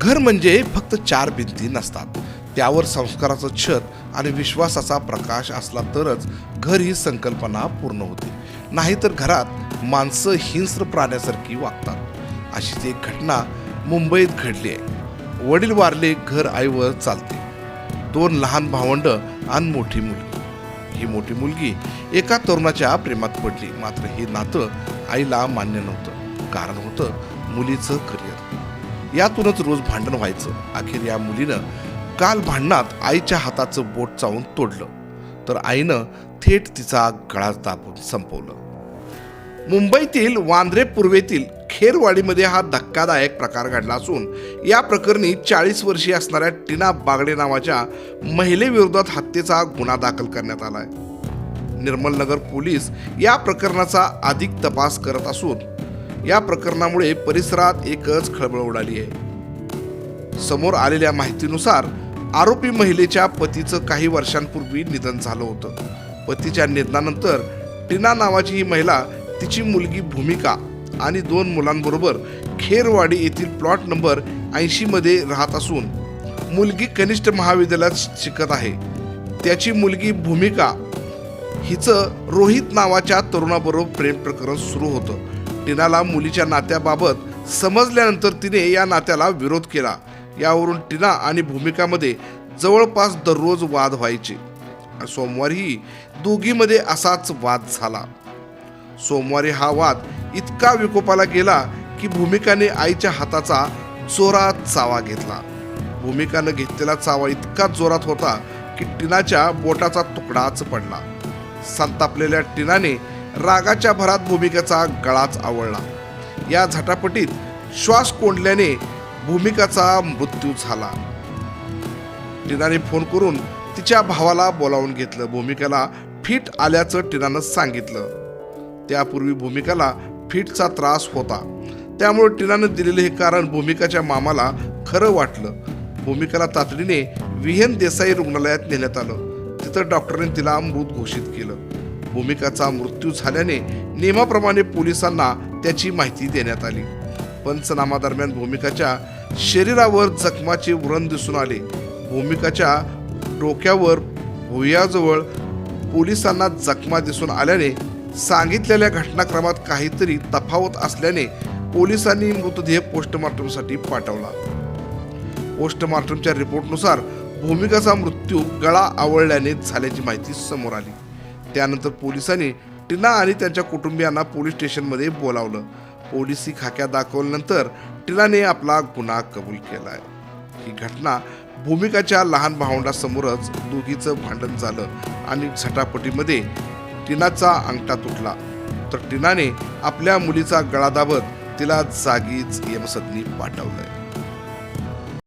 घर म्हणजे फक्त चार भिंती नसतात. त्यावर संस्काराचं छत आणि विश्वासाचा प्रकाश असला तरच घर ही संकल्पना पूर्ण होते. नाहीतर घरात माणसं हिंस्र प्राण्यासारखी वागतात. अशीच एक घटना मुंबईत घडली आहे. वडील वारले घर आईवर चालते. दोन लहान भावंड आणि मोठी मुलगी. ही मोठी मुलगी एका तरुणाच्या प्रेमात पडली. मात्र हे नातं आईला मान्य नव्हतं. कारण होतं मुलीचं करिअर. यातूनच रोज भांडण व्हायचं. अखेर या मुलीनं काल भांडणात आईच्या हाताचं बोट चावून तोडलं. तर आईनं थेट तिचा गळा दाबून संपवलं. मुंबईतील वांद्रे पूर्वेतील खेरवाडीमध्ये हा धक्कादायक प्रकार घडला असून या प्रकरणी चाळीस वर्षीय असणाऱ्या टीना बागडे नावाच्या महिलेविरोधात हत्येचा गुन्हा दाखल करण्यात आलाय. आहे निर्मलनगर पोलीस या प्रकरणाचा अधिक तपास करत असून या प्रकरणामुळे परिसरात एकच खळबळ उडाली आहे. समोर आलेल्या माहितीनुसार आरोपी महिलेच्या पतीचं काही वर्षांपूर्वी निधन झालं होतं. पतीच्या निधनानंतर टीना नावाची ही महिला तिची मुलगी भूमिका आणि दोन मुलांबरोबर खेरवाडी येथील प्लॉट नंबर ऐंशीमध्ये राहत असून मुलगी कनिष्ठ महाविद्यालयात शिकत आहे. त्याची मुलगी भूमिका हिचं रोहित नावाच्या तरुणाबरोबर प्रेम प्रकरण सुरू होतं. टीनाला मुलीच्या नात्याबाबत समजल्यानंतर तिने या नात्याला विरोध केला. यावरून टीना आणि भूमिकामध्ये जवळपास दररोज वाद व्हायचे. सोमवारीही दोघीमध्ये असाच वाद झाला. सोमवारी हा वाद इतका विकोपाला गेला की भूमिकाने आईच्या हाताचा जोरात चावा घेतला. भूमिकानं घेतलेला चावा इतका जोरात होता की टिनाच्या बोटाचा तुकडाच पडला. संतापलेल्या टिनाने रागाच्या भरात भूमिकेचा गळाच आवळला. या झटापटीत श्वास कोंडल्याने भूमिकाचा मृत्यू झाला. टीनाने फोन करून तिच्या भावाला बोलावून घेतलं. भूमिकेला फिट आल्याचं टिनानं सांगितलं. त्यापूर्वी भूमिकाला फिटचा त्रास होता. त्यामुळे टिनानं दिलेलं हे कारण भूमिकाच्या मामाला खरं वाटलं. भूमिकाला तातडीने विहेन देसाई रुग्णालयात नेण्यात आलं. तिथं डॉक्टरने तिला मृत घोषित केलं. भूमिकाचा मृत्यू झाल्याने नियमाप्रमाणे पोलिसांना त्याची माहिती देण्यात आली. पंचनामा दरम्यान भूमिकाच्या शरीरावर जखमाचे व्रण दिसून आले. भूमिकाच्या डोक्यावर भुयाजवळ पोलिसांना जखमा दिसून आल्याने सांगितलेल्या घटनाक्रमात काहीतरी तफावत असल्याने पोलिसांनी मृतदेह पोस्टमार्टमसाठी पाठवला. पोस्टमार्टमच्या रिपोर्टनुसार भूमिकाचा मृत्यू गळा आवळल्याने झाल्याची माहिती समोर आली. त्यानंतर पोलिसांनी टीना आणि त्यांच्या कुटुंबियांना पोलीस स्टेशनमध्ये बोलावलं. पोलिसी खाक्या दाखवल्यानंतर टीनाने आपला गुन्हा कबूल केलाय. ही घटना भूमिकाच्या लहान भावंडासमोरच दोघीचं भांडण झालं आणि झटापटीमध्ये टीनाचा अंगठा तुटला. तर टीनाने आपल्या मुलीचा गळा दाबत तिला जागीच यमसदनी पाठवलंय.